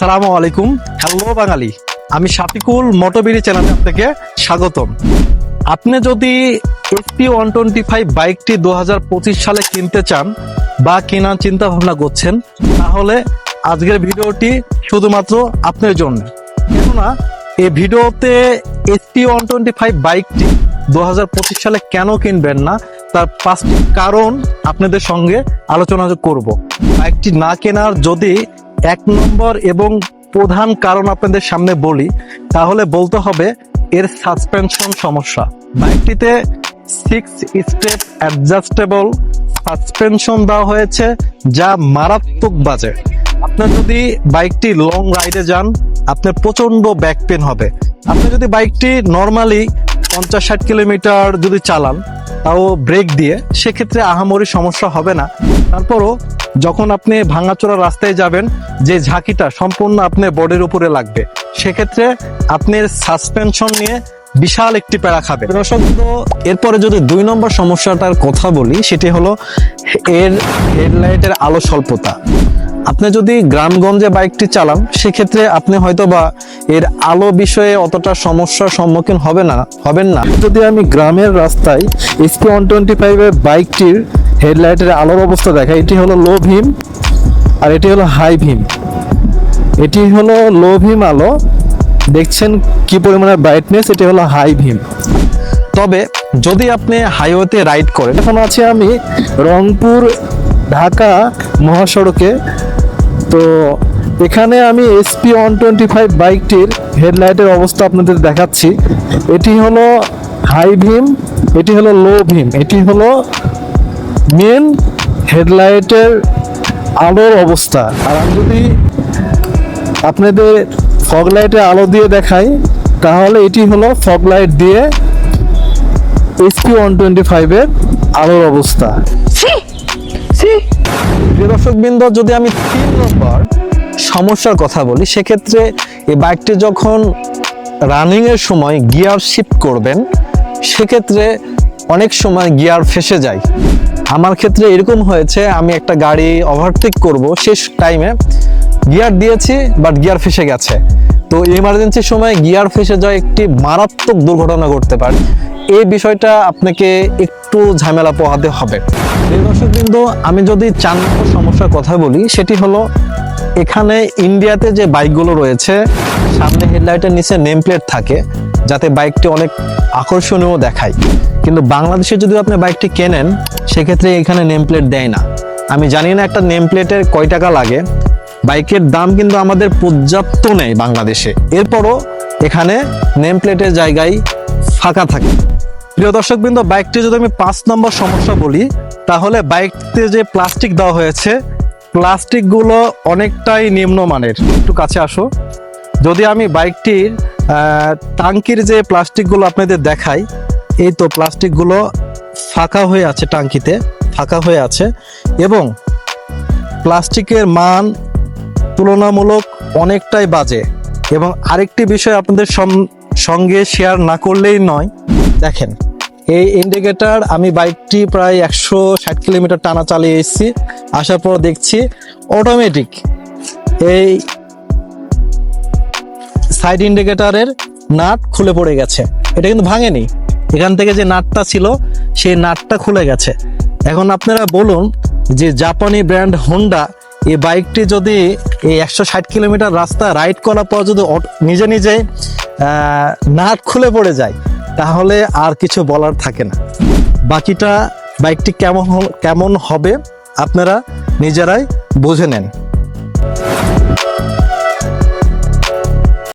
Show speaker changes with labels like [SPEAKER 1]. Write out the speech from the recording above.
[SPEAKER 1] আসসালামু আলাইকুম। হ্যালো বাঙালি। আমি শাফিকুল মোটরবিড়ি চ্যানেল থেকে স্বাগতম। আপনি যদি এসপি ওয়ান টোয়েন্টি ফাইভ বাইকটি দু হাজার পঁচিশ সালে কিনতে চান বা কেনার চিন্তা ভাবনা করছেন, তাহলে আজকের ভিডিওটি শুধুমাত্র আপনার জন্য। কেননা, এই ভিডিওতে এসপি ওয়ান টোয়েন্টি ফাইভ বাইকটি দু হাজার পঁচিশ সালে কেন কিনবেন না, তার পাঁচটি কারণ আপনাদের সঙ্গে আলোচনা করব। বাইকটি না কেনার যদি এক নম্বর এবং প্রধান কারণ আপনাদের সামনে বলি, তাহলে বলতে হবে এর সাসপেনশন সমস্যা। বাইকটিতে সিক্স স্টেপ অ্যাডজাস্টেবল সাসপেনশন দেওয়া হয়েছে, যা মারাত্মক বাজে। আপনার যদি বাইকটি লং রাইডে যান, আপনার প্রচণ্ড ব্যাক পেন হবে। আপনি যদি বাইকটি নর্মালি পঞ্চাশ ষাট কিলোমিটার যদি চালান, তাও ব্রেক দিয়ে, সেক্ষেত্রে আহামরি সমস্যা হবে না। তারপরও যখন আপনি ভাঙাচোরা রাস্তায় যাবেন, যে ঝাঁকিটা সম্পূর্ণ আপনার বডির উপরে লাগবে, সেক্ষেত্রে আপনার সাসপেনশন নিয়ে বিশাল একটি প্যারা খাবে এরপরে যদি দুই নম্বর সমস্যাটার কথা বলি, সেটি হলো এর হেডলাইটের আলো স্বল্পতা। আপনি যদি গ্রামগঞ্জে বাইকটি চালান, সেক্ষেত্রে আপনি হয়তো বা এর আলো বিষয়ে অতটা সমস্যার সম্মুখীন হবে না, হবেন না। যদি আমি গ্রামের রাস্তায় এসপি ওয়ান টোয়েন্টি ফাইভের বাইকটির হেডলাইটের আলোর অবস্থা দেখা, এটি হলো লো ভীম আর এটি হলো হাই ভীম। এটি হলো লো ভীম আলো, দেখছেন কি পরিমাণে ব্রাইটনেস এটি হলো হাই ভীম। তবে যদি আপনি হাইওয়েতে রাইড করেন, এখন আছে আমি রংপুর, ঢাকা মহাসড়কে। তো এখানে আমি এসপি ওয়ান টোয়েন্টি ফাইভ বাইকটির হেডলাইটের অবস্থা আপনাদের দেখাচ্ছি। এটি হলো হাই ভীম, এটি হলো লো ভীম, এটি হলো মেন হেডলাইটের আলোর অবস্থা। আর আমি যদি আপনাদের ফগ লাইটের আলো দিয়ে দেখাই তাহলে এটি হলো ফগ লাইট দিয়ে এসপি ওয়ান টোয়েন্টি ফাইভের আলোর অবস্থা। দর্শকবৃন্দ যদি আমি তিন নম্বর সমস্যার কথা বলি সেক্ষেত্রে এই বাইকটি যখন রানিংয়ের সময় গিয়ার শিফট করবেন সেক্ষেত্রে অনেক সময় গিয়ার ফেসে যায়। আমার ক্ষেত্রে এরকম হয়েছে, আমি একটা গাড়ি ওভারটেক করব শেষ টাইমে গিয়ার দিয়েছি বাট গিয়ার ফেসে গেছে। তো ইমার্জেন্সির সময় গিয়ার ফেসে যায় একটি মারাত্মক দুর্ঘটনা ঘটতে পারে। এই বিষয়টা আপনাকে একটু ঝামেলা পোহাতে হবে। দর্শকবৃন্দ, আমি যদি নম্বর সমস্যার কথা বলি, সেটি হলো এখানে ইন্ডিয়াতে যে বাইকগুলো রয়েছে, সামনে হেডলাইটের নিচে নেম প্লেট থাকে যাতে বাইকটি অনেক আকর্ষণীয় দেখায়। কিন্তু বাংলাদেশে যদি আপনি বাইকটি কেনেন, সেক্ষেত্রে এখানে নেম প্লেট দেয় না। আমি জানি না একটা নেম প্লেটের কয় টাকা লাগে। বাইকের দাম কিন্তু আমাদের পর্যাপ্ত নেই বাংলাদেশে। এরপরও এখানে নেম প্লেটের জায়গায় ফাঁকা থাকে। প্রিয় দর্শক দর্শকবৃন্দ, বাইকটি যদি আমি পাঁচ নম্বর সমস্যা বলি, তাহলে বাইকতে যে প্লাস্টিক দেওয়া হয়েছে প্লাস্টিকগুলো অনেকটাই নিম্নমানের। একটু কাছে আসো। যদি আমি বাইকটির টাঙ্কির যে প্লাস্টিকগুলো আপনাদের দেখাই, এই তো প্লাস্টিকগুলো ফাঁকা হয়ে আছে টাঙ্কিতে, ফাঁকা হয়ে আছে। এবং প্লাস্টিকের মান তুলনামূলক অনেকটাই বাজে। এবং আরেকটি বিষয় আপনাদের সঙ্গে শেয়ার না করলেই নয়, দেখেন, এই ইন্ডিকেটার আমি বাইকটি প্রায় একশো ষাট কিলোমিটার টানা চালিয়ে এসেছি। আসার পর দেখছি অটোমেটিক এই সাইড ইন্ডিকেটারের নাট খুলে পড়ে গেছে। এটা কিন্তু ভাঙেনি। এখান থেকে যে নাটটা ছিল, সেই নাটটা খুলে গেছে। এখন আপনারা বলুন যে জাপানি ব্র্যান্ড হোন্ডা এই বাইকটি যদি এই একশো ষাট কিলোমিটার রাস্তা রাইড করার পর যদি নিজে নিজে নাট খুলে পড়ে যায়, তাহলে আর কিছু বলার থাকে না। বাকিটা বাইকটি কেমন কেমন হবে আপনারা নিজেরাই বুঝে নেন।